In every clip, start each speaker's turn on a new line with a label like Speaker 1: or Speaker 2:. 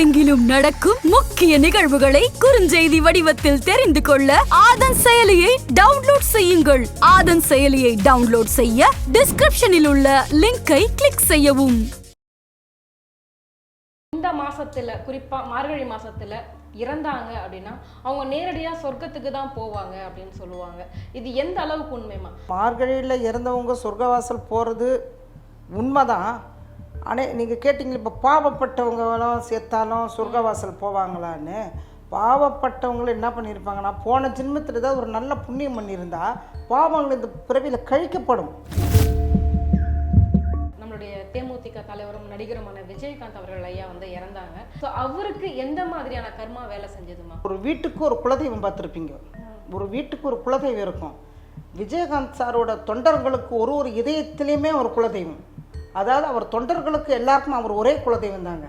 Speaker 1: உலகெங்கிலும் நடக்கும் முக்கிய நிகழ்வுகளை குறுஞ்செய்தி வடிவத்தில் தெரிந்து கொள்ள ஆதன் செயலியை டவுன்லோட் செய்யுங்கள். ஆதன் செயலியை டவுன்லோட் செய்ய டிஸ்கிரிப்ஷனில் உள்ள லிங்கை கிளிக் செய்யவும்.
Speaker 2: இந்த மாசத்துல குறிப்பா மார்கழி மாசத்துல இறந்தாங்க அப்படின்னா அவங்க நேரடியா சொர்க்கத்துக்கு தான் போவாங்க அப்படின்னு சொல்லுவாங்க. இது எந்த அளவுக்கு உண்மைமா
Speaker 3: மார்கழியில் இறந்தவங்க சொர்க்கவாசல் போகிறது உண்மைதான். ஆனால் நீங்கள் கேட்டிங்களே இப்போ பாவப்பட்டவங்களாம் சேர்த்தாலும் சொர்க்கவாசல் போவாங்களான்னு. பாவப்பட்டவங்களும் என்ன பண்ணியிருப்பாங்கன்னா போன ஜென்மத்தில் ஏதாவது ஒரு நல்ல புண்ணியம் பண்ணியிருந்தா பாவங்கள் இந்த பிறவியில் கழிக்கப்படும்.
Speaker 2: நம்மளுடைய தேமுதிக தலைவரும் நடிகருமான விஜயகாந்த் அவர்கள் ஐயா வந்து இறந்தாங்க. ஸோ அவருக்கு எந்த மாதிரியான கர்மா வேலை செஞ்சதுமா?
Speaker 3: ஒரு வீட்டுக்கு ஒரு குலதெய்வம் பார்த்துருப்பீங்க. ஒரு வீட்டுக்கு ஒரு குலதெய்வம் இருக்கும். விஜயகாந்த் சாரோட தொண்டர்களுக்கு ஒரு ஒரு இதயத்திலையுமே ஒரு குலதெய்வம். அதாவது அவர் தொண்டர்களுக்கு எல்லாருக்கும் அவர் ஒரே குலதெய்வம் தாங்க.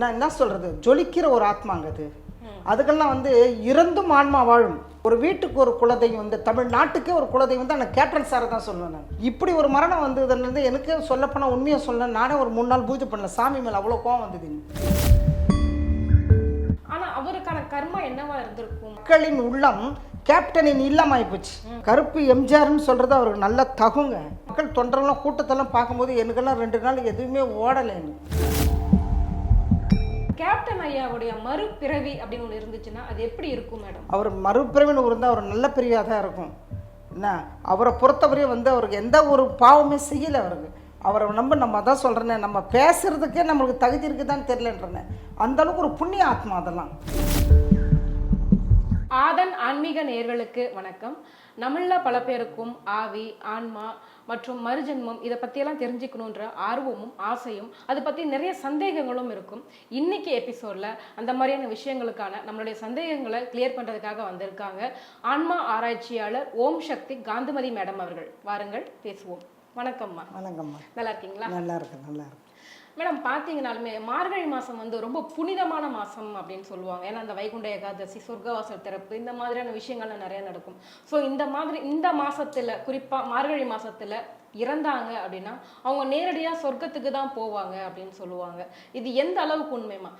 Speaker 3: நான் என்ன சொல்றது? ஜொலிக்கிற ஒரு ஆத்மாங்க அது. அதுக்கெல்லாம் வந்து இறந்தும் ஆன்மா வாழும். ஒரு வீட்டுக்கு ஒரு குலதெய்வம் வந்து தமிழ்நாட்டுக்கே ஒரு குலதெய்வம் தான் நான் கேப்டன் சாரை தான் சொல்லுவேன் நான். இப்படி ஒரு மரணம் வந்ததுலேருந்து எனக்கு சொல்லப்போனால் உண்மையை சொல்ல நானே ஒரு மூணு நாள் பூஜை பண்ணல. சாமி மேலே அவ்வளோ கோவம் வந்தது எனக்கு.
Speaker 2: ஆனா அவருக்கான கர்மா என்னவா இருந்திருக்கும்?
Speaker 3: மக்களின் உள்ளம் கேப்டனின் இல்லமாயி போச்சு. கருப்பு எம்ஜிஆர்னு சொல்றது அவருக்கு நல்ல தகுங்க. மக்கள் தொண்டரெல்லாம் கூட்டத்தெல்லாம் பார்க்கும்போது எனக்கெல்லாம் ரெண்டு நாள் எதுவுமே ஓடலை எனக்கு.
Speaker 2: கேப்டன் ஐயாவுடைய மறுபிறவி அப்படின்னு ஒன்று இருந்துச்சுன்னா அது எப்படி இருக்கும் மேடம்?
Speaker 3: அவர் மறுபிறவின்னு இருந்தால் அவர் நல்ல பிரிவாக தான் இருக்கும். என்ன? அவரை பொறுத்தவரையும் வந்து அவருக்கு எந்த ஒரு பாவமே செய்யலை அவருக்கு. அவரை நம்ப நம்ம அதான் சொல்கிறேனே நம்ம பேசுறதுக்கே நம்மளுக்கு தகுதி இருக்குதான்னு தெரியலன்றேனே. அந்த அளவுக்கு ஒரு புண்ணிய ஆத்மா அதெல்லாம்.
Speaker 2: ஆதன் ஆன்மீக நேர்களுக்கு வணக்கம். நம்மள பல பேருக்கும் ஆவி ஆன்மா மற்றும் மறுஜென்மம் இதை பற்றியெல்லாம் தெரிஞ்சுக்கணுன்ற ஆர்வமும் ஆசையும் அதை பற்றி நிறைய சந்தேகங்களும் இருக்கும். இன்னைக்கு எபிசோடில் அந்த மாதிரியான விஷயங்களுக்கான நம்மளுடைய சந்தேகங்களை கிளியர் பண்ணுறதுக்காக வந்திருக்காங்க ஆன்மா ஆராய்ச்சியாளர் ஓம் சக்தி காந்திமதி மேடம் அவர்கள். வாருங்கள் பேசுவோம். வணக்கம்மா.
Speaker 3: வணக்கம்மா.
Speaker 2: நல்லா இருக்கீங்களா?
Speaker 3: நல்லா இருக்கு நல்லா இருக்கு
Speaker 2: மேடம் பார்த்தீங்கனாலுமே மார்கழி மாதம் வந்து ரொம்ப புனிதமான மாதம் அப்படின்னு சொல்லுவாங்க. ஏன்னா அந்த வைகுண்ட ஏகாதசி சொர்க்கவாசல் திறப்பு இந்த மாதிரியான விஷயங்கள்லாம் நிறைய நடக்கும். ஸோ இந்த மாதிரி இந்த மாதத்தில் குறிப்பாக மார்கழி மாதத்தில் இறந்தாங்க அப்படின்னா அவங்க நேரடியாக சொர்க்கத்துக்கு தான் போவாங்க அப்படின்னு சொல்லுவாங்க. இது எந்த அளவுக்கு உண்மைமா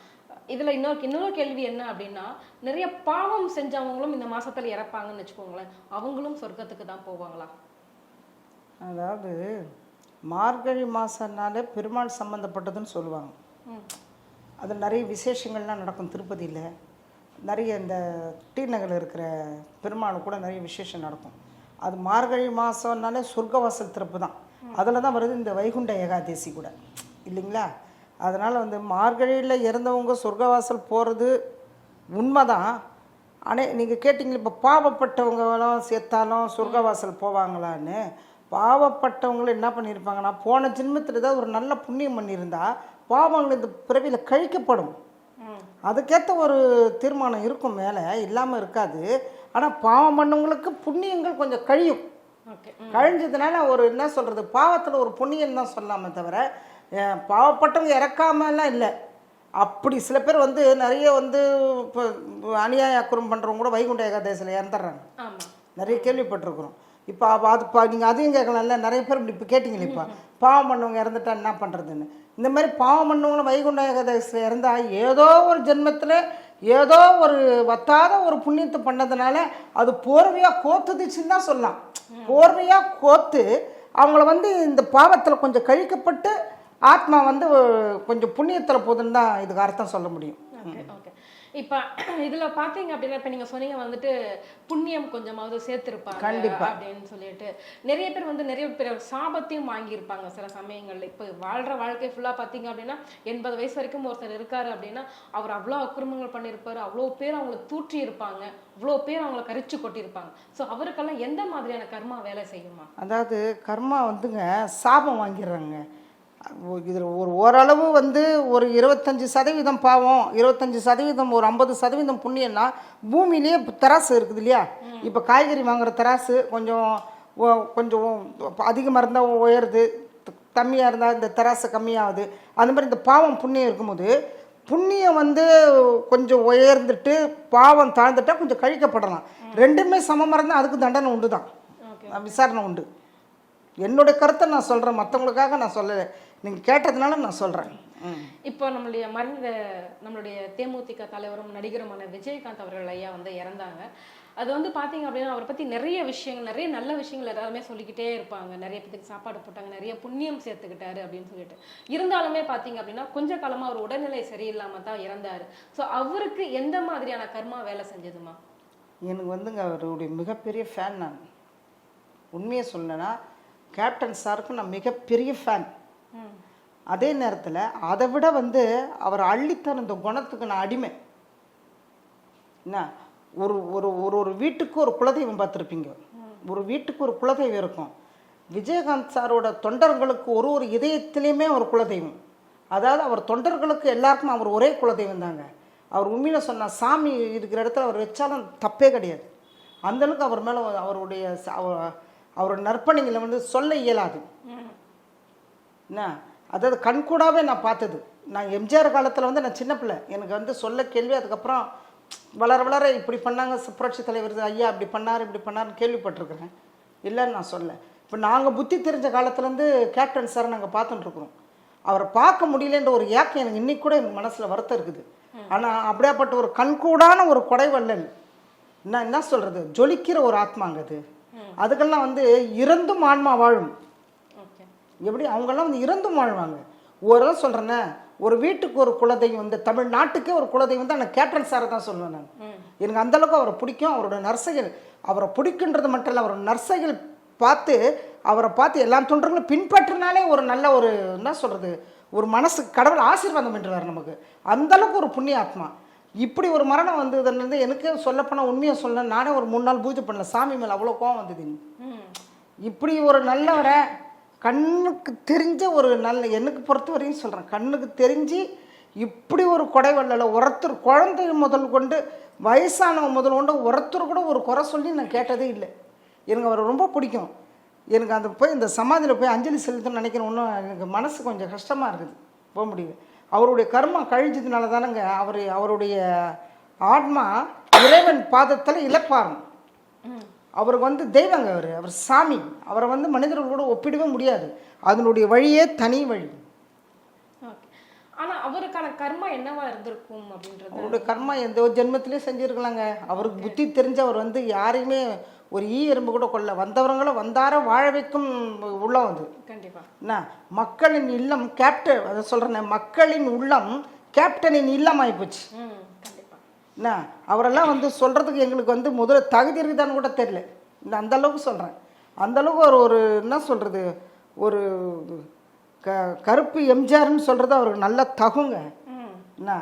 Speaker 2: இதில் இன்னொரு இன்னொரு கேள்வி என்ன அப்படின்னா நிறைய பாவம் செஞ்சவங்களும் இந்த மாதத்தில் இறப்பாங்கன்னு வச்சுக்கோங்களேன். அவங்களும் சொர்க்கத்துக்கு தான் போவாங்களா?
Speaker 3: அதாவது மார்கழி மாதம்னாலே பெருமாள் சம்மந்தப்பட்டதுன்னு சொல்லுவாங்க.
Speaker 2: ம்.
Speaker 3: அது நிறைய விசேஷங்கள்லாம் நடக்கும் திருப்பதியில். நிறைய இந்த டி நகரில் இருக்கிற பெருமாள் கூட நிறைய விசேஷம் நடக்கும். அது மார்கழி மாதம்னாலே சொர்க்கவாசல் திறப்பு தான். அதில் தான் வருது இந்த வைகுண்ட ஏகாதசி கூட. இல்லைங்களா? அதனால் வந்து மார்கழியில் இறந்தவங்க சொர்க்கவாசல் போகிறது உண்மைதான். ஆனால் நீங்கள் கேட்டிங்களே இப்போ பாவப்பட்டவங்களாம் சேர்த்தாலும் சொர்க்கவாசல் போவாங்களான்னு. பாவப்பட்டவங்களும் என்ன பண்ணியிருப்பாங்கன்னா போன ஜென்மத்தில் ஏதாவது ஒரு நல்ல புண்ணியம் பண்ணியிருந்தா பாவங்கள் இந்த பிறவியில் கழிக்கப்படும். அதுக்கேற்ற ஒரு தீர்மானம் இருக்கும் மேலே இல்லாமல் இருக்காது. ஆனால் பாவம் பண்ணவங்களுக்கு புண்ணியங்கள் கொஞ்சம் கழியும். கழிஞ்சதுனால ஒரு என்ன சொல்கிறது பாவத்தில் ஒரு புண்ணியம் தான் சொல்லாமே தவிர பாவப்பட்டவங்க இறக்காமலாம் இல்லை. அப்படி சில பேர் வந்து நிறைய வந்து இப்போ அநியாய அக்குறம் பண்ணுறவங்க கூட வைகுண்ட ஏகாதசியில் இறந்துடுறாங்க. நிறைய கேள்விப்பட்டிருக்கிறோம். இப்போ அது இப்போ நீங்கள் அதையும் கேட்கலாம்ல. நிறைய பேர் இப்படி இப்போ கேட்டிங்களே இப்போ? பாவம் பண்ணவங்க இறந்துட்டா என்ன பண்ணுறதுன்னு இந்த மாதிரி பாவம் பண்ணவங்களும் வைகுண்ட ஏகாதசியில் இறந்தா ஏதோ ஒரு ஜென்மத்தில் ஏதோ ஒரு வத்தாத ஒரு புண்ணியத்தை பண்ணதுனால அது போர்வையாக கோத்துதுச்சுன்னு தான் சொல்லலாம். போர்வையாக கோத்து அவங்கள வந்து இந்த பாவத்தில் கொஞ்சம் கழிக்கப்பட்டு ஆத்மா வந்து கொஞ்சம் புண்ணியத்தில் போகுதுன்னு தான் இதுக்கு அர்த்தம் சொல்ல முடியும்.
Speaker 2: Okay okay. இப்போ இதுல பாத்தீங்க அப்படின்னா இப்போ நீங்க சொன்னீங்க வந்துட்டு புண்ணியம் கொஞ்சமாவது சேர்த்திருப்பாங்க
Speaker 3: கண்டிப்பா.
Speaker 2: அப்படின்னு சொல்லிட்டு. நிறைய பேர் வந்து நிறைய பேர் சாபத்தையும் வாங்கியிருப்பாங்க சில சமயங்கள்ல. இப்போ வாழ்ற வாழ்க்கை ஃபுல்லா பாத்தீங்க அப்படின்னா எண்பது வயசு வரைக்கும் ஒருத்தர் இருக்காரு அப்படின்னா அவர் அவ்வளோ அக்கிரமங்கள் பண்ணியிருப்பாரு. அவ்வளோ பேர் அவங்கள தூற்றி இருப்பாங்க. அவ்வளோ பேர் அவங்கள கரிச்சு கொட்டியிருப்பாங்க. ஸோ அவருக்கெல்லாம் எந்த மாதிரியான கர்மா வேலை செய்யுமா?
Speaker 3: அதாவது கர்மா வந்துங்க சாபம் வாங்கிடுறாங்க. இதில் ஒரு ஓரளவு வந்து ஒரு இருபத்தஞ்சி சதவீதம் பாவம் இருபத்தஞ்சி சதவீதம் ஒரு ஐம்பது சதவீதம் புண்ணியம்னா பூமியிலேயே தராசு இருக்குது இல்லையா? இப்போ காய்கறி வாங்குற தராசு கொஞ்சம் கொஞ்சம் அதிகமாக இருந்தால் உயருது கம்மியாக இருந்தால் இந்த தராசு கம்மியாகுது. அந்த மாதிரி இந்த பாவம் புண்ணியம் இருக்கும்போது புண்ணியம் வந்து கொஞ்சம் உயர்ந்துட்டு பாவம் தாழ்ந்துட்டா கொஞ்சம் கழிக்கப்படலாம். ரெண்டுமே சமமாக இருந்தால் அதுக்கு தண்டனை உண்டு தான் விசாரணை உண்டு. என்னுடைய கருத்தை நான் சொல்கிறேன் மற்றவங்களுக்காக நான் சொல்லலை. நீங்கள் கேட்டதுனால நான் சொல்கிறேன்
Speaker 2: இப்போ நம்மளுடைய மறைந்த நம்மளுடைய தேமுதிக தலைவரும் நடிகருமான விஜயகாந்த் அவர்கள் ஐயா வந்து இறந்தாங்க. அது வந்து பாத்தீங்க அப்படின்னா அவரை பத்தி நிறைய விஷயங்கள் நிறைய நல்ல விஷயங்கள் எல்லாருமே சொல்லிக்கிட்டே இருப்பாங்க. நிறைய பேத்துக்கு சாப்பாடு போட்டாங்க நிறைய புண்ணியம் சேர்த்துக்கிட்டாரு அப்படின்னு சொல்லிட்டு. இருந்தாலுமே பாத்தீங்க அப்படின்னா கொஞ்ச காலமா அவர் உடல்நிலை சரியில்லாம தான் இறந்தாரு. ஸோ அவருக்கு எந்த மாதிரியான கர்மா வேலை செஞ்சதுமா?
Speaker 3: எனக்கு வந்துங்க அவருடைய மிகப்பெரிய ஃபேன் நான். உண்மையை சொல்லணும்னா கேப்டன் சாருக்கு நான் மிகப்பெரிய ஃபேன் அதே நேரத்தில் அதை விட வந்து அவர் அள்ளித்தர இந்த குணத்துக்கு நான் அடிமை. என்ன? ஒரு ஒரு ஒரு ஒரு வீட்டுக்கு ஒரு குலதெய்வம் பார்த்துருப்பீங்க. ஒரு வீட்டுக்கு ஒரு குலதெய்வம் இருக்கும். விஜயகாந்த் சாரோட தொண்டர்களுக்கு ஒரு ஒரு இதயத்திலையுமே ஒரு குலதெய்வம். அதாவது அவர் தொண்டர்களுக்கு எல்லாருக்கும் அவர் ஒரே குலதெய்வம் தாங்க. அவர் உண்மையில சொன்ன சாமி இருக்கிற இடத்துல அவர் வச்சாலும் தப்பே கிடையாது. அந்தளவுக்கு அவர் மேலே அவருடைய அவர் அவரோட நற்பணிகளை வந்து சொல்ல இயலாது. என்ன? அதாவது கண்கூடாவே நான் பார்த்தது. நான் எம்ஜிஆர் காலத்தில் வந்து நான் சின்ன பிள்ளை. எனக்கு வந்து சொல்ல கேள்வி அதுக்கப்புறம் வளர வளர இப்படி பண்ணாங்க புரட்சி தலைவர் ஐயா இப்படி பண்ணார் இப்படி பண்ணாருன்னு கேள்விப்பட்டிருக்கிறேன். இல்லைன்னு நான் சொல்ல இப்போ நாங்கள் புத்தி தெரிஞ்ச காலத்துலேருந்து கேப்டன் சார் நாங்கள் பார்த்துட்டுருக்குறோம். அவரை பார்க்க முடியலன்ற ஒரு ஏக்கம் எனக்கு இன்னைக்கு கூட எனக்கு மனசில் வருத்தம் இருக்குது. ஆனால் அப்படியாப்பட்ட ஒரு கண்கூடான ஒரு கொடைவள்ளல் என்ன என்ன சொல்கிறது ஜொலிக்கிற ஒரு ஆத்மாங்க அது. அதுக்கெல்லாம் வந்து இறந்தும் ஆன்மா வாழும். எப்படி அவங்கெல்லாம் வந்து இறந்தும் வாழ்வாங்க? ஒரு சொல்கிறேன்னே ஒரு வீட்டுக்கு ஒரு குலதெய்வம் இந்த தமிழ்நாட்டுக்கே ஒரு குலதெய்வம் தான் நான் கேப்டன் சாரை தான் சொல்லுவேன் நான். எனக்கு அந்த அளவுக்கு அவரை பிடிக்கும். அவரோட நர்சைகள் அவரை பிடிக்குன்றது மட்டும் இல்லை அவரோட நர்சைகள் பார்த்து அவரை பார்த்து எல்லா தொண்டர்களும் பின்பற்றினாலே ஒரு நல்ல ஒரு என்ன சொல்கிறது ஒரு மனசு கடவுள் ஆசீர்வாதம் பண்ணுறாரு நமக்கு. அந்த அளவுக்கு ஒரு புண்ணிய ஆத்மா. இப்படி ஒரு மரணம் வந்ததுலேருந்து எனக்கு சொல்லப்போனால் உண்மையை சொல்ல நானே ஒரு மூணு நாள் பூஜை பண்ணல. சாமி மேலே அவ்வளோ கோவம் வந்தது இப்படி ஒரு நல்லவரை கண்ணுக்கு தெரிஞ்ச ஒரு நல்ல எனக்கு பொறுத்த வரையும் சொல்கிறேன் கண்ணுக்கு தெரிஞ்சு இப்படி ஒரு கொடை கொடைவள்ளல ஒருத்தர் குழந்தை முதல் கொண்டு வயசானவங்க முதல் கொண்டு ஒருத்தர் கூட ஒரு குறை சொல்லி நான் கேட்டதே இல்லை. எனக்கு அவரை ரொம்ப பிடிக்கும். எனக்கு அந்த போய் இந்த சமாதியில் போய் அஞ்சலி செலுத்தணும்னு நினைக்கிறேன் ஒன்றும் எனக்கு மனசு கொஞ்சம் கஷ்டமாக இருக்குது போக முடியல. அவருடைய கர்மம் கழிஞ்சதுனால தானேங்க அவர் அவருடைய ஆத்மா இறைவன் பாதத்தில் இழப்பாரும் அவருக்கு வந்து தெய்வங்க அவர் அவர் சாமி. அவரை வந்து மனிதர்களோட ஒப்பிடவே முடியாது. அதனுடைய வழியே தனி வழி.
Speaker 2: ஓகே. ஆனா அவருக்கான கர்மா என்னவா இருந்திருக்கும் அப்படின்றது?
Speaker 3: அவருடைய கர்மா எந்த ஒரு ஜென்மத்திலே செஞ்சுருக்கலாங்க. அவருக்கு புத்தி தெரிஞ்சு அவர் வந்து யாரையுமே ஒரு ஈ எறும்பு கூட கொல்ல வந்தவங்கள வந்தார வாழ வைக்கும் உள்ளம் அது.
Speaker 2: கண்டிப்பா.
Speaker 3: என்ன? மக்களின் இல்லம் கேப்டன் அதை சொல்கிறேன் மக்களின் உள்ளம் கேப்டனின் இல்லம் ஆகிப்போச்சு என்ன? அவரெல்லாம் வந்து சொல்கிறதுக்கு எங்களுக்கு வந்து முதல்ல தகுதி இருக்குதான்னு கூட தெரில இந்த அந்த அளவுக்கு சொல்கிறேன் அந்த அளவுக்கு ஒரு ஒரு என்ன சொல்கிறது ஒரு க கருப்பு எம்ஜிஆர்னு சொல்கிறது அவருக்கு நல்லா தகுங்க. என்ன?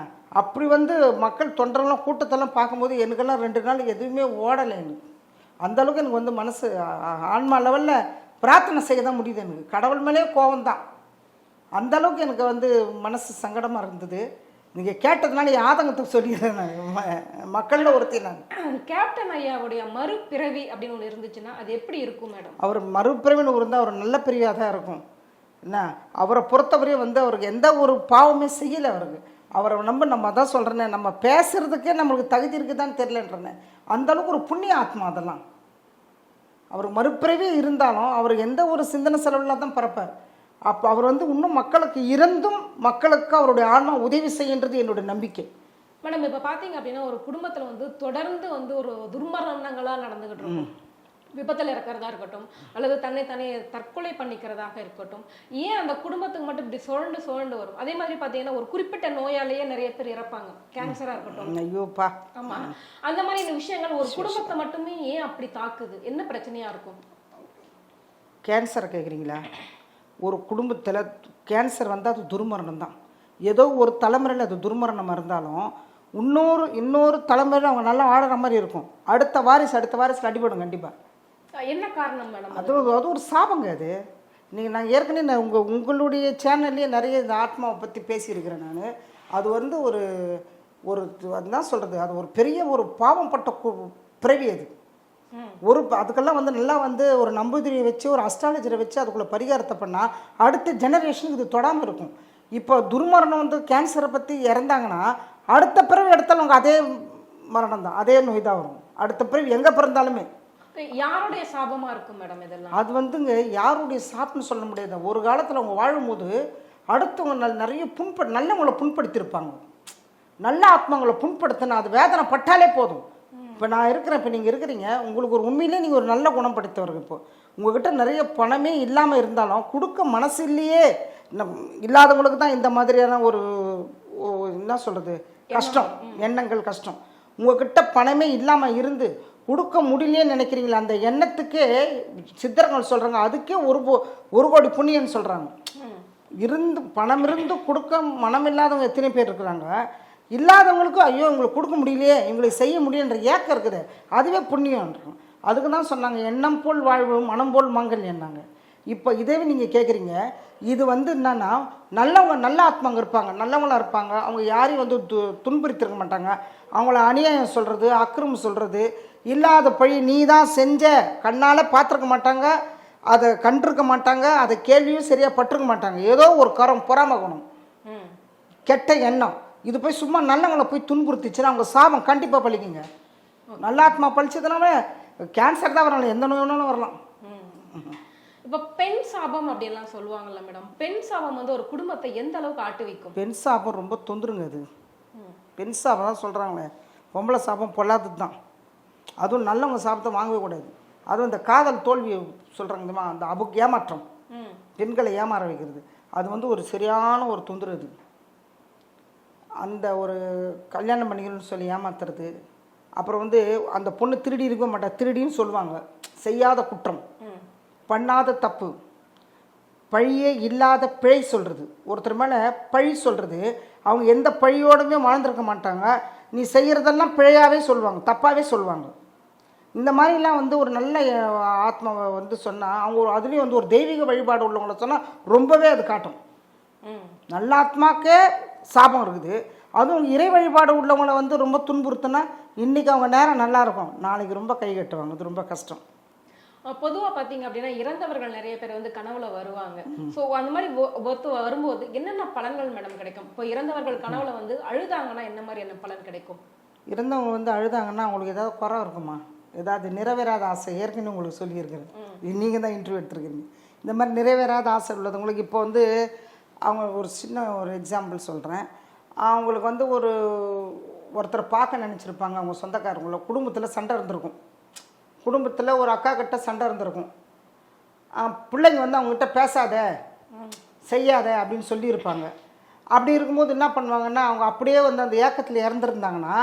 Speaker 3: அப்படி வந்து மக்கள் தொண்டரெல்லாம் கூட்டத்தெல்லாம் பார்க்கும்போது எனக்கெல்லாம் ரெண்டு நாள் எதுவுமே ஓடலை எனக்கு. அந்த அளவுக்கு எனக்கு வந்து மனசு ஆன்மா லெவலில் பிரார்த்தனை செய்ய தான் முடியுது எனக்கு. கடவுள் மேலே கோபம் தான் அந்த அளவுக்கு எனக்கு வந்து மனசு சங்கடமாக இருந்தது. நீங்கள் கேட்டதுனால என் ஆதங்கத்தை சொல்லிடுறேன் நான். ம- மக்களில் ஒருத்தி நான்.
Speaker 2: கேப்டன் ஐயாவுடைய மறுபிறவி அப்படின்னு ஒன்று இருந்துச்சுன்னா அது எப்படி இருக்கும் மேடம்?
Speaker 3: அவர் மறுபிறவின்னு இருந்தால் அவர் நல்ல பிரிவாக தான் இருக்கும். என்ன? அவரை பொறுத்தவரையும் வந்து அவருக்கு எந்த ஒரு பாவமே செய்யலை அவருக்கு. அவரை நம்ப நம்ம அதான் சொல்கிறேனே நம்ம பேசுறதுக்கே நம்மளுக்கு தகுதி இருக்குதான்னு தெரியலன்றேனே. அந்த அளவுக்கு ஒரு புண்ணிய ஆத்மா அதெல்லாம். அவர் மறுபிறவி இருந்தாலும் அவர் எந்த ஒரு சிந்தனை செலவில் தான் பிறப்பார். அப்போ அவர் வந்து இன்னும் மக்களுக்கு இருந்தும் மக்களுக்கு அவருடைய ஆன்மா உதவி செய்கின்றது என்னுடைய நம்பிக்கை.
Speaker 2: மேடம் இப்போ பார்த்தீங்க அப்படின்னா ஒரு குடும்பத்தில் வந்து தொடர்ந்து வந்து ஒரு துர்மரணங்களாக நடந்துகிட்டு இருக்கும். விபத்தில் இறக்கிறதா இருக்கட்டும் அல்லது தன்னை தானே தற்கொலை பண்ணிக்கிறதாக இருக்கட்டும் ஏன் அந்த குடும்பத்துக்கு மட்டும் இப்படி சுழண்டு சுழண்டு வரும்? அதே மாதிரி பார்த்தீங்கன்னா ஒரு குறிப்பிட்ட நோயாலேயே நிறைய பேர் இறப்பாங்க. கேன்சராக இருக்கட்டும்.
Speaker 3: ஐயோப்பா.
Speaker 2: ஆமா. அந்த மாதிரி இந்த விஷயங்கள் ஒரு குடும்பத்தை மட்டுமே ஏன் அப்படி தாக்குது? என்ன பிரச்சனையா இருக்கும்?
Speaker 3: கேன்சரை கேட்குறீங்களா ஒரு குடும்பத்தில் கேன்சர் வந்தால் அது துர்மரணம் தான் ஏதோ ஒரு தலைமுறையில் அது துர்மரணமாக இருந்தாலும் இன்னொரு இன்னொரு தலைமுறையில் அவங்க நல்லா ஆடுற மாதிரி இருக்கும். அடுத்த வாரிசு அடுத்த வாரிசில் அடிபடும் கண்டிப்பாக
Speaker 2: என்ன காரணம் மேடம்
Speaker 3: அது? அது ஒரு சாபங்க அது. நீங்கள் நான் ஏற்கனவே நான் உங்கள் உங்களுடைய சேனல்லே நிறைய இந்த ஆத்மாவை பற்றி பேசியிருக்கிறேன் நான். அது வந்து ஒரு ஒரு அதுதான் சொல்கிறது அது ஒரு பெரிய ஒரு பாவம் பட்ட பிறவி அது. ஒரு அதுக்கெல்லாம் வந்து நல்லா வந்து ஒரு நம்பூதிரியை வச்சு ஒரு அஸ்ட்ராலஜரை வச்சு அதுக்குள்ள பரிகாரத்தை பண்ணால் அடுத்த ஜெனரேஷனுக்கு இது தொடாமல் இருக்கும். இப்போ துர்மரணம் வந்து கேன்சரை பற்றி இறந்தாங்கன்னா அடுத்த பிறவி எடுத்தாலும் அவங்க அதே மரணம் தான் அதே நோய் தான் வரும். அடுத்த பிறவி எங்கே பிறந்தாலுமே.
Speaker 2: யாருடைய சாபமா இருக்கும் மேடம் இதெல்லாம்?
Speaker 3: அது வந்துங்க யாருடைய சாப்பிட்னு சொல்ல முடியாது. ஒரு காலத்தில் அவங்க வாழும்போது அடுத்தவங்க நல்- நிறைய புண்ப நல்லவங்களை புண்படுத்தியிருப்பாங்க. நல்ல ஆத்மாங்களை புண்படுத்தினா அது வேதனை பட்டாலே போதும். இப்போ நான் இருக்கிறேன் இப்போ நீங்கள் இருக்கிறீங்க உங்களுக்கு ஒரு உண்மையிலே நீங்கள் ஒரு நல்ல குணம் படைத்தவர்கள் இப்போ. உங்ககிட்ட நிறைய பணமே இல்லாமல் இருந்தாலும் கொடுக்க மனசு இல்லையே. இல்லாதவங்களுக்கு தான் இந்த மாதிரியான ஒரு என்ன சொல்கிறது கஷ்டம். எண்ணங்கள் கஷ்டம். உங்ககிட்ட பணமே இல்லாமல் இருந்து கொடுக்க முடியலையே நினைக்கிறீங்களா? அந்த எண்ணத்துக்கே சித்தர்கள் சொல்கிறாங்க அதுக்கே ஒரு போ- ஒரு கோடி புண்ணியன்னு சொல்கிறாங்க இருந்து பணம் இருந்து கொடுக்க மனம் இல்லாதவங்க எத்தனை பேர் இருக்கிறாங்க? இல்லாதவங்களுக்கும் ஐயோ இவங்களுக்கு கொடுக்க முடியலையே இவங்களுக்கு செய்ய முடியுன்ற ஏக்கம் இருக்குது. அதுவே புண்ணியம்ன்றாங்க. அதுக்கு தான் சொன்னாங்க எண்ணம் போல் வாழ்வு மனம் போல் மங்கள் என்னாங்க. இப்போ இதே நீங்கள் கேட்குறீங்க இது வந்து என்னன்னா நல்லவங்க நல்ல ஆத்மாங்க இருப்பாங்க நல்லவங்களா இருப்பாங்க. அவங்க யாரையும் வந்து து துன்புறுத்திருக்க மாட்டாங்க. அவங்கள அநியாயம் சொல்கிறது அக்கிரமம் சொல்கிறது இல்லாத பழி நீ தான் செஞ்ச கண்ணால் பார்த்துருக்க மாட்டாங்க அதை கண்டிருக்க மாட்டாங்க அதை கேள்வியும் சரியாக பட்டிருக்க மாட்டாங்க. ஏதோ ஒரு கரம் பொறாம குணம்.
Speaker 2: ம்.
Speaker 3: கெட்ட எண்ணம். இது போய் சும்மா நல்லவங்களை போய் துன்புறுத்திச்சுன்னா அவங்க சாபம் கண்டிப்பாக பழிக்குங்க. நல்ல ஆத்மா பழிச்சதுனால கேன்சர் தான் வரலாம் எந்த நோய் வேணாலும் வரலாம்.
Speaker 2: இப்போ பெண் சாபம் அப்படின்லாம் சொல்லுவாங்கல்ல மேடம். பெண் சாபம் வந்து ஒரு குடும்பத்தை எந்த அளவுக்கு ஆட்டு வைக்கும்?
Speaker 3: பெண் சாபம் ரொம்ப தொந்தருங்க அது. பெண் சாபம் தான் சொல்கிறாங்களே பொம்பளை சாபம் பொல்லாதது தான். அதுவும் நல்லவங்க சாபத்தை வாங்கவே கூடாது. அதுவும் இந்த காதல் தோல்வியை சொல்கிறாங்க அந்த அபு ஏமாற்றம். பெண்களை ஏமாற வைக்கிறது. அது வந்து ஒரு சரியான ஒரு தொந்தரவு அந்த ஒரு கல்யாணம் பண்ணிக்கணும்னு சொல்லி ஏமாத்துறது. அப்புறம் வந்து அந்த பொண்ணு திருடி இருக்க மாட்டா. திருடின்னு சொல்லுவாங்க. செய்யாத குற்றம். பண்ணாத தப்பு. பழியே இல்லாத பிழை சொல்கிறது ஒருத்தர் மேலே பழி சொல்கிறது அவங்க எந்த பழியோடுமே வாழ்ந்திருக்க மாட்டாங்க. நீ செய்கிறதெல்லாம் பிழையாகவே சொல்லுவாங்க. தப்பாகவே சொல்லுவாங்க. இந்த மாதிரிலாம் வந்து ஒரு நல்ல ஆத்மாவை வந்து சொன்னால் அவங்க ஒரு அதுலேயும் வந்து ஒரு தெய்வீக வழிபாடு உள்ளவங்கள சொன்னால் ரொம்பவே அது காட்டும். நல்ல ஆத்மாக்கே சாபம் இருக்குது. அதுவும் இறை வழிபாடு உள்ளவங்கள வந்து ரொம்ப துன்புறுத்துனா இன்றைக்கி அவங்க நேரம் நல்லா இருக்கும். நாளைக்கு ரொம்ப கை கட்டுவாங்க. அது ரொம்ப கஷ்டம்.
Speaker 2: அஹ் பொதுவா பாத்தீங்க அப்படின்னா இறந்தவர்கள் நிறைய பேர் வந்து கனவுல வருவாங்க. சோ அந்த மாதிரி ஒத்து வரும்போது என்னென்ன பலன்கள் மேடம் கிடைக்கும்? இப்போ இறந்தவர்கள் கனவுல வந்து அழுதாங்கன்னா என்ன மாதிரி என்ன பலன் கிடைக்கும்?
Speaker 3: இருந்தவங்க வந்து அழுதாங்கன்னா அவங்களுக்கு ஏதாவது குறை இருக்குமா? ஏதாவது நிறைவேறாத ஆசை ஏற்கனவே உங்களுக்கு சொல்லியிருக்கிறேன். நீங்கள் தான் இன்டர்வியூ எடுத்துருக்கீங்க இந்த மாதிரி நிறைவேறாத ஆசை உள்ளவங்களுக்கு இப்போ வந்து அவங்க ஒரு சின்ன ஒரு எக்ஸாம்பிள் சொல்கிறேன் அவங்களுக்கு வந்து ஒரு ஒருத்தரை பார்க்க நினச்சிருப்பாங்க. அவங்க சொந்தக்காரங்கள குடும்பத்தில் சண்டை இருந்திருக்கும். குடும்பத்தில் ஒரு அக்கா கிட்ட சண்டை இருந்திருக்கும். பிள்ளைங்க வந்து அவங்ககிட்ட பேசாத செய்யாத அப்படின்னு சொல்லியிருப்பாங்க. அப்படி இருக்கும்போது என்ன பண்ணுவாங்கன்னா அவங்க அப்படியே வந்து அந்த ஏக்கத்தில் இறந்துருந்தாங்கன்னா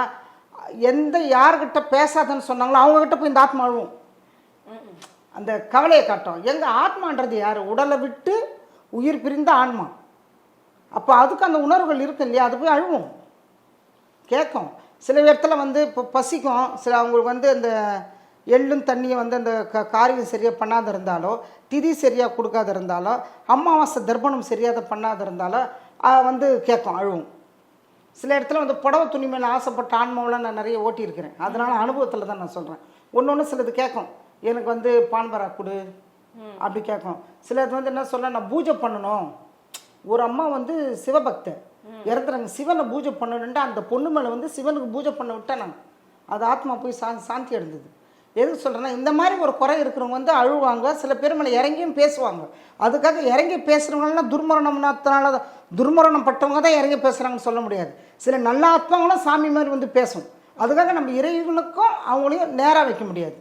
Speaker 3: எந்த யார்கிட்ட பேசாதன்னு சொன்னாங்களோ அவங்கக்கிட்ட போய் இந்த ஆத்மா அழுவும். அந்த கவலையை காட்டும். எங்கள் ஆத்மான்றது யார்? உடலை விட்டு உயிர் பிரிந்த ஆன்மா. அப்போ அதுக்கு அந்த உணர்வுகள் இருக்கு இல்லையா? அது போய் அழுவும். கேட்கும். சில இடத்துல வந்து இப்போ பசிக்கும். சில அவங்களுக்கு வந்து அந்த எள்ளும் தண்ணியை வந்து அந்த க காரியம் சரியாக பண்ணாத இருந்தாலோ திதி சரியாக கொடுக்காத இருந்தாலோ அமாவாசை தர்ப்பணம் சரியாக பண்ணாத இருந்தாலோ வந்து கேட்கும் அழுவும். சில இடத்துல வந்து புடவை துணி மேலே ஆசைப்பட்ட ஆன்மாவெலாம் நான் நிறைய ஓட்டியிருக்கிறேன். அதனால அனுபவத்தில் தான் நான் சொல்கிறேன் ஒன்று ஒன்று சிலது கேட்கும். எனக்கு வந்து பான்பரா கொடு. அப்படி கேட்கும். சிலது வந்து என்ன சொல்ல நான் பூஜை பண்ணணும். ஒரு அம்மா வந்து சிவபக்தை இறந்துறாங்க சிவனை பூஜை பண்ணணுன்ட்டு அந்த பொண்ணு மேலே வந்து சிவனுக்கு பூஜை பண்ண விட்டேன் நான் அது ஆத்மா போய் சா சாந்தி அடைந்தது. எதுக்கு சொல்கிறேன்னா இந்த மாதிரி ஒரு குறை இருக்கிறவங்க வந்து அழுவாங்க. சில பேர் மேலே இறங்கியும் பேசுவாங்க. அதுக்காக இறங்கி பேசுகிறவங்களாம் துர்மரணம்னால துர்மரணம் பட்டவங்க தான் இறங்கி பேசுகிறாங்கன்னு சொல்ல முடியாது. சில நல்ல ஆத்மாங்களும் சாமி மாதிரி வந்து பேசும். அதுக்காக நம்ம இறைவனுக்கும் அவங்களையும் நேராக வைக்க முடியாது.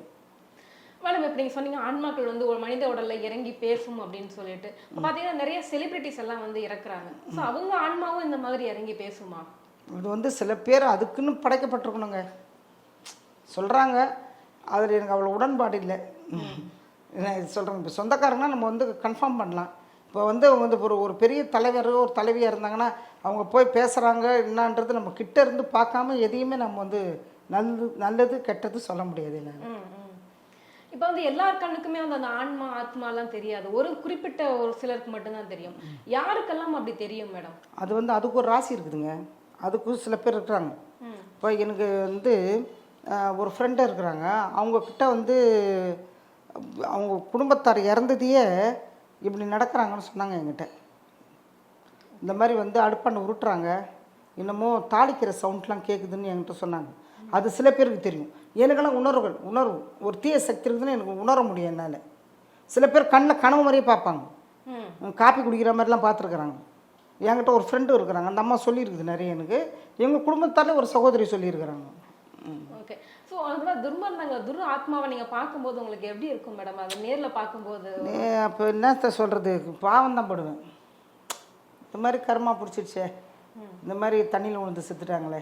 Speaker 2: மேடம் இப்போ நீங்க சொன்னீங்க ஆன்மாக்கள் வந்து ஒரு மனித உடல்ல இறங்கி பேசும் அப்படின்னு சொல்லிட்டு. இப்ப பாத்தீங்கன்னா நிறைய செலிபிரிட்டிஸ் எல்லாம் வந்து இறக்குறாங்க. ஸோ அவங்க ஆன்மாவும் இந்த மாதிரி இறங்கி பேசுமா?
Speaker 3: இது வந்து சில பேர் அதுக்குன்னு படைக்கப்பட்டிருக்கணுங்க. சொல்கிறாங்க அதில் எனக்கு அவ்வளோ உடன்பாடு இல்லை. நான் இது சொல்கிறேன் இப்போ சொந்தக்காரங்கன்னா நம்ம வந்து கன்ஃபார்ம் பண்ணலாம். இப்போ வந்து அவங்க வந்து ஒரு ஒரு பெரிய தலைவர் ஒரு தலைவியாக இருந்தாங்கன்னா அவங்க போய் பேசுகிறாங்க என்னான்றது நம்ம கிட்ட இருந்து பார்க்காம எதையுமே நம்ம வந்து நல்லது நல்லது கெட்டது சொல்ல முடியாது
Speaker 2: ம். இப்போ வந்து எல்லார் கண்ணுக்குமே வந்து அந்த ஆன்மா ஆத்மாலாம் தெரியாது. ஒரு குறிப்பிட்ட ஒரு சிலருக்கு மட்டும்தான் தெரியும். யாருக்கெல்லாம் அப்படி தெரியும் மேடம்?
Speaker 3: அது வந்து அதுக்கு ஒரு ராசி இருக்குதுங்க. அதுக்கும் சில பேர் இருக்கிறாங்க. இப்போ எனக்கு வந்து ஒரு ஃப்ரெண்டு இருக்கிறாங்க. அவங்கக்கிட்ட வந்து அவங்க குடும்பத்தார் இறந்ததையே இப்படி நடக்கிறாங்கன்னு சொன்னாங்க என்கிட்ட. இந்த மாதிரி வந்து அடுப்பாண்ட உருட்டுறாங்க. இன்னமும் தாளிக்கிற சவுண்ட்லாம் கேட்குதுன்னு என்கிட்ட சொன்னாங்க. அது சில பேருக்கு தெரியும். எனக்கெல்லாம் உணர்வுகள் உணர்வு. ஒரு தீய சக்தி இருக்குதுன்னு எனக்கு உணர முடியும் என்னால். சில பேர் கண்ணில் கனவு மாதிரியே பார்ப்பாங்க. காப்பி குடிக்கிற மாதிரிலாம் பார்த்துருக்குறாங்க. என்கிட்ட ஒரு ஃப்ரெண்டு இருக்கிறாங்க. அந்த அம்மா சொல்லியிருக்குது நிறைய எனக்கு. எங்கள் குடும்பத்தாலே ஒரு சகோதரி சொல்லியிருக்கிறாங்க. ம்.
Speaker 2: ஓகே. ஸோ அதோட துர்மரணங்கள் துர் ஆத்மாவை நீங்க பார்க்கும்போது உங்களுக்கு எப்படி இருக்கும் மேடம் அது நேர்ல பார்க்கும்போது?
Speaker 3: அப்போ என்னத்த சொல்கிறது பாவம் தான் படுவேன். இந்த மாதிரி கர்மா பிடிச்சிருச்சே இந்த மாதிரி தண்ணியில் விழுந்து செத்துட்டாங்களே.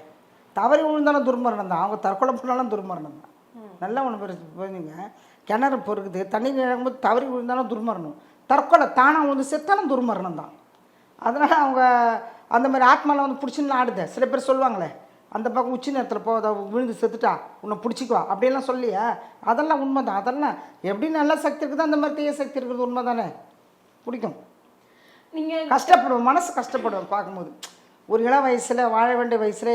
Speaker 3: தவறி விழுந்தாலும் துர்மரணம் தான். அவங்க தற்கொலை பண்ணாலும் துர்மரணம் தான். நல்லா ஒன்று பேர் போயிருந்தீங்க கிணறு பொறுக்குது தண்ணியில் இறங்கும்போது தவறி விழுந்தாலும் துர்மரணம். தற்கொலை தானாக விழுந்து செத்தாலும் துர்மரணம் தான். அதனால் அவங்க அந்த மாதிரி ஆத்மாவில் வந்து பிடிச்சின்னு ஆடுத சில பேர் சொல்லுவாங்களே அந்த பக்கம் உச்சி நேரத்தில் போ அதை விழுந்து செத்துட்டா உன்னை பிடிச்சிக்குவா. அப்படியெல்லாம் சொல்லியா. அதெல்லாம் உண்மை தான் அதெல்லாம் எப்படி நல்ல சக்தி இருக்குதோ அந்த மாதிரி தீய சக்தி இருக்குது உண்மை தானே பிடிக்கும்.
Speaker 2: நீங்க
Speaker 3: கஷ்டப்படுவோம். மனசு கஷ்டப்படுவோம் பார்க்கும்போது. ஒரு இள வயசில் வாழ வேண்டிய வயசுல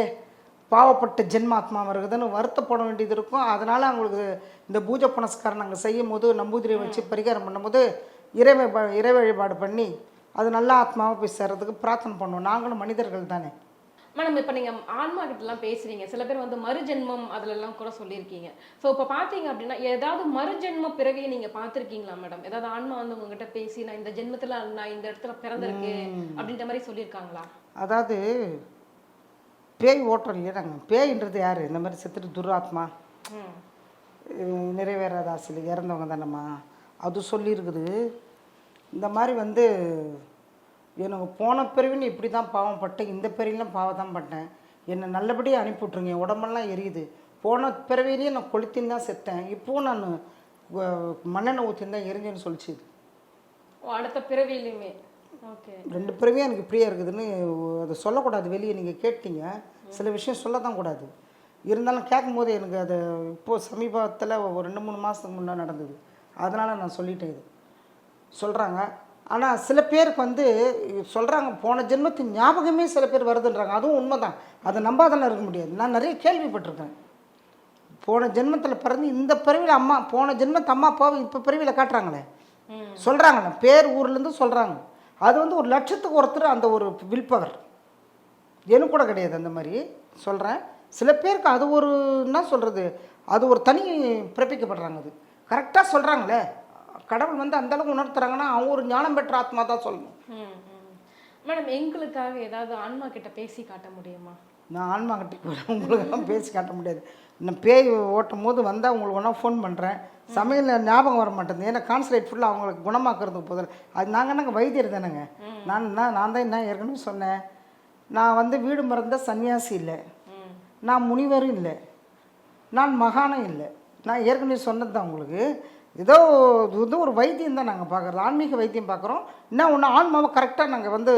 Speaker 3: பாவப்பட்ட ஜென்மாத்மா வருகுதுன்னு வருத்தப்பட வேண்டியது இருக்கும். அதனால் அவங்களுக்கு இந்த பூஜை புனஸ்காரம் நாங்கள் செய்யும் போது நம்பூதிரியை வச்சு பரிகாரம் பண்ணும்போது இறை இறை வழிபாடு பண்ணி அது நல்ல ஆத்மாவை போய் சேர்றதுக்கு பிரார்த்தனை பண்ணுவோம். நாங்களும் மனிதர்கள் தானே.
Speaker 2: மேடம் இப்போ நீங்க ஆன்மா கிட்ட எல்லாம் பேசுறீங்க. சில பேர் வந்து மறுஜென்மம் அதுல எல்லாம் கூட சொல்லியிருக்கீங்க. ஸோ இப்போ பார்த்தீங்க அப்படின்னா ஏதாவது மறுஜென்ம பிறவியை நீங்க பார்த்திருக்கீங்களா மேடம் ஏதாவது ஆன்மா வந்து உங்ககிட்ட பேசி நான் இந்த ஜென்மத்துல நான் இந்த இடத்துல பிறந்திருக்கேன் அப்படின்ற மாதிரி சொல்லியிருக்காங்களா?
Speaker 3: அதாவது பேய் ஓட்டுறோம் இல்லையா நாங்கள் பேயின்றது யார்? இந்த மாதிரி செத்துட்டு துராத்மா நிறைவேறாத ஆசையில் இறந்தவங்க தானம்மா. அது சொல்லியிருக்குது. இந்த மாதிரி வந்து எனக்கு போன பிறவின்னு இப்படி தான் பாவம் பட்டேன். இந்த பிறவிலும் பாவம் தான் பட்டேன். என்னை நல்லபடியாக அனுப்பி விட்ருங்க உடம்பெல்லாம் எரியுது. போன பிறவிலேயே நான் கொளுத்தின்னு தான் செத்தேன். இப்போவும் நான் அஹ், மண்ணெண்ணெய் ஊற்றின்னு தான் எரிஞ்சேன்னு சொல்லிச்சு
Speaker 2: அடுத்த பிறவியிலுமே ஓகே
Speaker 3: ரெண்டு பிறவியும் எனக்கு இப்படியே இருக்குதுன்னு அதை சொல்லக்கூடாது வெளியே நீங்கள் கேட்டீங்க. சில விஷயம் சொல்ல தான் கூடாது. இருந்தாலும் கேட்கும்போது எனக்கு அது இப்போது சமீபத்தில் ஒரு ரெண்டு மூணு மாதத்துக்கு முன்னே நடந்தது. அதனால் நான் சொல்லிட்டேன் இது. சொல்கிறாங்க ஆனால் சில பேருக்கு வந்து சொல்கிறாங்க போன ஜென்மத்தின் ஞாபகமே சில பேர் வருதுன்றாங்க. அதுவும் உண்மை தான் அதை நம்பாதெல்லாம் இருக்க முடியாது. நான் நிறைய கேள்விப்பட்டிருக்கேன். போன ஜென்மத்தில் பிறந்து இந்த பிறவியில் அம்மா போன ஜென்மத்தை அம்மா அப்பாவை இப்போ பிறவியில் காட்டுறாங்களே. சொல்கிறாங்கண்ணே பேர் ஊர்லேருந்து சொல்கிறாங்க அது வந்து ஒரு லட்சத்துக்கு ஒருத்தர் அந்த ஒரு வில் பவர் எனக்கு கூட கிடையாது அந்த மாதிரி சொல்கிறேன் சில பேருக்கு அது ஒரு என்ன சொல்கிறது அது ஒரு தனி பிறப்பிக்கப்படுறாங்க அது. கரெக்டாக சொல்கிறாங்களே கடவுள் வந்து அந்த அளவுக்கு உணர்த்துறாங்கன்னா அவங்க ஒரு ஞானம் பெற்ற ஆத்மா தான் சொல்லணும்.
Speaker 2: மேடம் எங்களுக்காக ஏதாவது ஆன்மா கிட்ட பேசி காட்ட முடியுமா?
Speaker 3: நான் ஆன்மா கட்டி உங்களுக்கெல்லாம் பேசி காட்ட முடியாது. நான் பேய் ஓட்டும் போது வந்தால் உங்களுக்கு ஒன்றா ஃபோன் பண்ணுறேன் சமையல் ஞாபகம் வர மாட்டேங்குது. ஏன்னா கான்சன்ட்ரேட் ஃபுல்லாக அவங்களுக்கு குணமாக்குறதுக்கு போதில் அது நாங்கள் என்னங்க வைத்தியர் தானேங்க. நான் என்ன நான் தான் என்ன ஏற்கனவே சொன்னேன். நான் வந்து வீடு மறந்த சன்னியாசி இல்லை. நான் முனிவரும் இல்லை. நான் மகானும் இல்லை. நான் ஏற்கனவே சொன்னது தான் உங்களுக்கு. ஏதோ இது வந்து ஒரு வைத்தியம் தான் நாங்கள் பார்க்குறது ஆன்மீக வைத்தியம் பார்க்குறோம் என்ன ஒன்று ஆன்மாவை கரெக்டாக நாங்கள் வந்து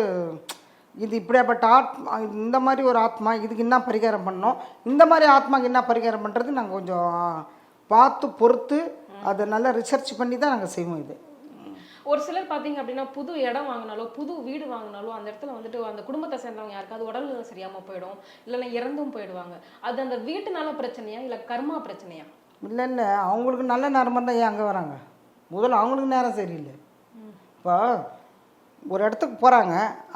Speaker 3: இது இப்படியாப்பட்ட ஆத்மா இந்த மாதிரி ஒரு ஆத்மா இதுக்கு என்ன பரிகாரம் பண்ணோம் இந்த மாதிரி ஆத்மாக்கு என்ன பரிகாரம் பண்ணுறது நாங்கள் கொஞ்சம் பார்த்து பொறுத்து அதை நல்லா ரிசர்ச் பண்ணி தான் நாங்கள் செய்வோம் இது.
Speaker 2: ஒரு சிலர் பார்த்தீங்க அப்படின்னா புது இடம் வாங்கினாலோ புது வீடு வாங்கினாலோ அந்த இடத்துல வந்துட்டு அந்த குடும்பத்தை சேர்ந்தவங்க யாருக்காவது உடல்நிலை சரியாம போயிடும் இல்லைன்னா இறந்தும் போயிடுவாங்க. அது அந்த வீட்டுனால பிரச்சனையா இல்லை கர்மா பிரச்சனையா?
Speaker 3: இல்லை இல்லை. அவங்களுக்கு நல்ல நேரமாக தான் ஏன் அங்கே வராங்க? முதல்ல அவங்களுக்கு நேரம் சரியில்லை. இப்போ ஒரு இடத்துக்கு போகிறாங்க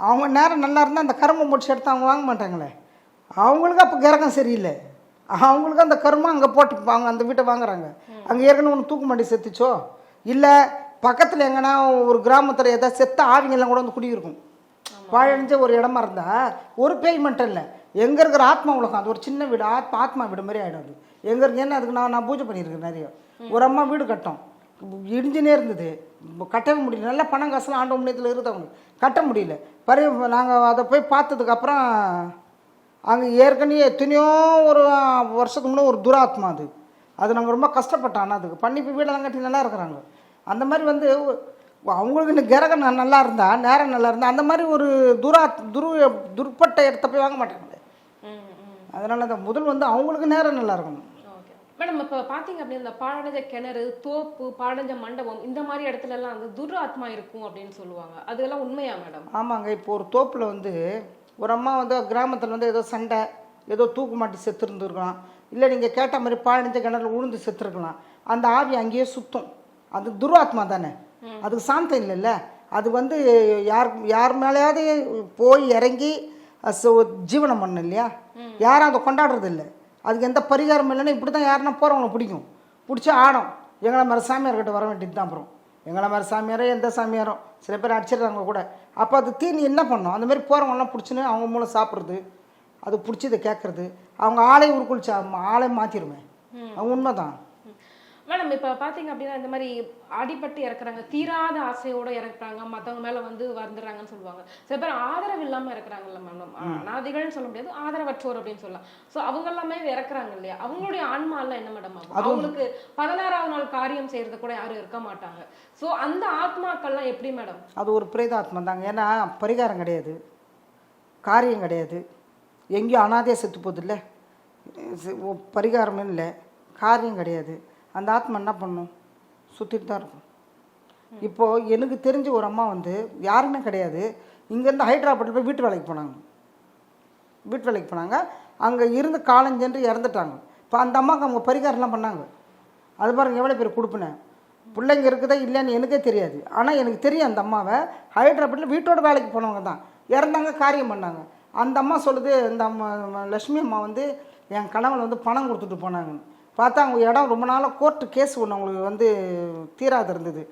Speaker 3: அவங்க நேரம் நல்லா இருந்தால் அந்த கரும்பை முடிச்சு எடுத்து அவங்க வாங்க மாட்டாங்களே. அவங்களுக்கு அப்போ கிரகம் சரியில்லை. அவங்களுக்கு அந்த கரும்பை அங்கே போட்டு அவங்க அந்த வீட்டை வாங்குறாங்க. அங்கே ஏற்கனவே ஒன்று தூக்கு மாட்டி செத்துச்சோ? இல்லை பக்கத்தில் எங்கன்னா ஒரு கிராமத்தில் ஏதாவது செத்த ஆவிங்கெல்லாம் கூட வந்து குடியிருக்கும். பழஞ்ச ஒரு இடமா இருந்தால் ஒரு பேய் இல்லை. எங்கே இருக்கிற ஆத்மா உலகம் அது ஒரு சின்ன வீடு ஆத்மா ஆத்மா வீடு மாதிரி ஆகிடும் அது. எங்கே இருக்கு ஏன்னா அதுக்கு நான் நான் பூஜை பண்ணியிருக்கேன் நிறைய. ஒரு அம்மா வீடு கட்டும். இடிஞ்சுனே இருந்தது. கட்டவே முடியல. நல்லா பணம் காசுலாம் ஆண்டு முன்னேத்தில் இருந்தவங்க. கட்ட முடியல. பரி நாங்கள் அதை போய் பார்த்ததுக்கப்புறம் அங்கே ஏற்கனவே எத்தனையோ ஒரு வருஷத்துக்கு முன்னே ஒரு துராத்மா அது. அது நாங்கள் ரொம்ப கஷ்டப்பட்டோம் ஆனால் அதுக்கு. பண்ணி இப்போ வீடெல்லாம் கட்டி நல்லா இருக்கிறாங்க. அந்த மாதிரி வந்து அவங்களுக்கு இந்த கிரகம் நல்லா இருந்தா நேரம் நல்லா இருந்தா அந்த மாதிரி ஒரு துரா துரு துர்ப்பட்ட இடத்த போய் வாங்க மாட்டாங்களே. அதனால அந்த முதல் வந்து அவங்களுக்கு நேரம் நல்லா இருக்கணும்.
Speaker 2: ஓகே. மேடம் இப்போ பார்த்தீங்க அப்படின்னா இந்த பாழடைஞ்ச கிணறு தோப்பு பாழடைஞ்ச மண்டபம் இந்த மாதிரி இடத்துல எல்லாம் அந்த துர் ஆத்மா இருக்கும் அப்படின்னு சொல்லுவாங்க. அதெல்லாம் உண்மையா மேடம்?
Speaker 3: ஆமாங்க. இப்போ ஒரு தோப்பில் வந்து ஒரு அம்மா வந்து கிராமத்தில் வந்து ஏதோ சண்டை ஏதோ தூக்கு மாட்டி செத்துருந்துருக்கலாம். இல்லை நீங்கள் கேட்ட மாதிரி பாழஞ்ச கிணறுல உளுந்து செத்துருக்கலாம். அந்த ஆவி அங்கேயே சுத்தும். அது துர்வாத்மா தானே. அதுக்கு சாந்தம் இல்லைல்ல. அது வந்து யார் யார் மேலேயாவது போய் இறங்கி ஜீவனம் பண்ணணும் இல்லையா? யாரும் அதை கொண்டாடுறது இல்லை அதுக்கு எந்த பரிகாரம் இல்லைன்னா இப்படி தான் யாருன்னா போகிறவங்கள பிடிக்கும். பிடிச்சி ஆடும். எங்களை மாதிரி சாமியார்கிட்ட வர வேண்டியது தான் அப்புறம். எங்களை மாதிரி சாமியாரோ எந்த சாமியாரோ. சில பேர் அடிச்சிடுறாங்க கூட. அப்போ அது தீனி என்ன பண்ணும்? அந்த மாதிரி போகிறவங்கலாம் பிடிச்சின்னு அவங்க மூலம் சாப்பிட்றது அது பிடிச்சதை கேட்குறது. அவங்க ஆளை உருக்குளிச்சா ஆளை மாற்றிடுமே அது உண்மைதான்.
Speaker 2: மேடம் இப்போ பார்த்தீங்க அப்படின்னா இந்த மாதிரி அடிபட்டு இறக்குறாங்க தீராத ஆசையோட இறக்குறாங்க மற்றவங்க மேலே வந்து வந்துடுறாங்கன்னு சொல்லுவாங்க. சில பேர் ஆதரவு இல்லாமல் இறக்குறாங்கல்ல மேடம். அனாதைகள்னு சொல்ல முடியாது ஆதரவற்றோர் அப்படின்னு சொல்லலாம். ஸோ அவங்க எல்லாமே இறக்குறாங்க இல்லையா? அவங்களுடைய ஆன்மாலாம் என்ன மேடம் ஆகும்? அவங்களுக்கு பதினாறாவது நாள் காரியம் செய்யறது கூட யாரும் இருக்க மாட்டாங்க. ஸோ அந்த ஆத்மாக்கள்லாம் எப்படி மேடம்?
Speaker 3: அது ஒரு பிரேதாத்மா தாங்க ஏன்னா பரிகாரம் கிடையாது. காரியம் கிடையாது. எங்கேயும் அனாதையாக செத்து போகுது இல்லை? பரிகாரமும் இல்லை. காரியம் கிடையாது. அந்த ஆத்மா என்ன பண்ணும்? சுற்றிட்டு தான் இருக்கும். இப்போது எனக்கு தெரிஞ்ச ஒரு அம்மா வந்து யாருமே கிடையாது. இங்கேருந்து ஹைட்ராபாட்டில் போய் வீட்டு வேலைக்கு போனாங்க. வீட்டு வேலைக்கு போனாங்க. அங்கே இருந்து காலஞ்சென்று இறந்துட்டாங்க. இப்போ அந்த அம்மாவுக்கு அவங்க பரிகாரம்லாம் பண்ணாங்க. அது பாருங்க எவ்வளோ பேர் கொடுப்பினேன் பிள்ளைங்க இருக்குதா இல்லைன்னு எனக்கே தெரியாது. ஆனால் எனக்கு தெரியும் அந்த அம்மாவை. ஹைட்ராபாட்டில் வீட்டோட வேலைக்கு போனவங்க தான். இறந்தாங்க காரியம் பண்ணாங்க. அந்த அம்மா சொல்லுது இந்த அம்மா லக்ஷ்மி அம்மா வந்து என் கணவன் வந்து பணம் கொடுத்துட்டு போனாங்கன்னு. பார்த்தா அவங்க இடம் ரொம்ப நாளாக கோர்ட்டு கேஸ் ஒன்று அவங்களுக்கு வந்து தீராது இருந்தது.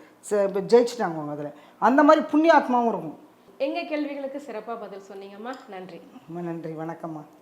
Speaker 3: ஜெயிச்சிட்டாங்க அவங்க அதில். அந்த மாதிரி புண்ணிய ஆத்மாவும் இருக்கும்.
Speaker 2: எங்க கேள்விகளுக்கு சிறப்பா பதில் சொன்னீங்கம்மா. நன்றி.
Speaker 3: ரொம்ப நன்றி. வணக்கம்மா.